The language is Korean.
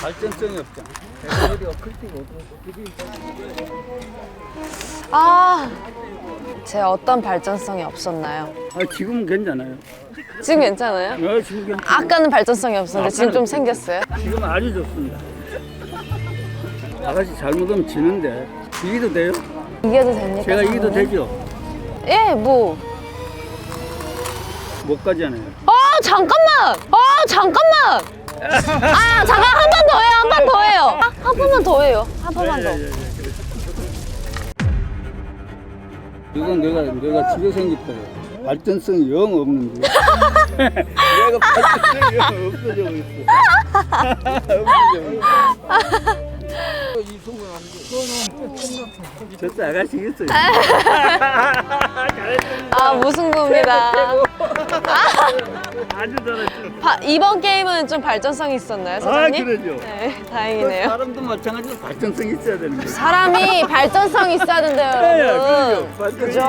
발전성이 없잖아. 아, 제 어떤 발전성이 없었나요? 아, 지금은 괜찮아요. 지금 괜찮아요? 어, 지금 괜찮아요. 아까는 발전성이 없었는데 지금 좀 생겼어요? 지금 아주 좋습니다. 아가씨 잘못하면 지는데 이기도 돼요? 이겨도 됩니까? 제가 이기도? 되죠? 예, 뭐. 못 가잖아요. 아, 잠깐만! 아, 잠깐만! 아, 잠깐 한 번 더 해요, 한 번 더 해요. 아, 한 번만 더 해요. 한 번만 더. 예, 예, 예, 그래. 이건 내가 내가 집에 생겼어요. 발전성이 영 없는데. 내가 발전성이 영 없어져 있어. 저도 아가씨 있어요. 아, 무승부입니다. 아주 잘했죠. 바- 이번 게임은 좀 발전성이 있었나요, 아, 사장님? 그러죠. 네, 다행이네요. 사람도 마찬가지로 발전성이 있어야 되는 거예요. 사람이 발전성이 있어야 된대요, 예, 여러분. 그러죠. 발전성이 그죠?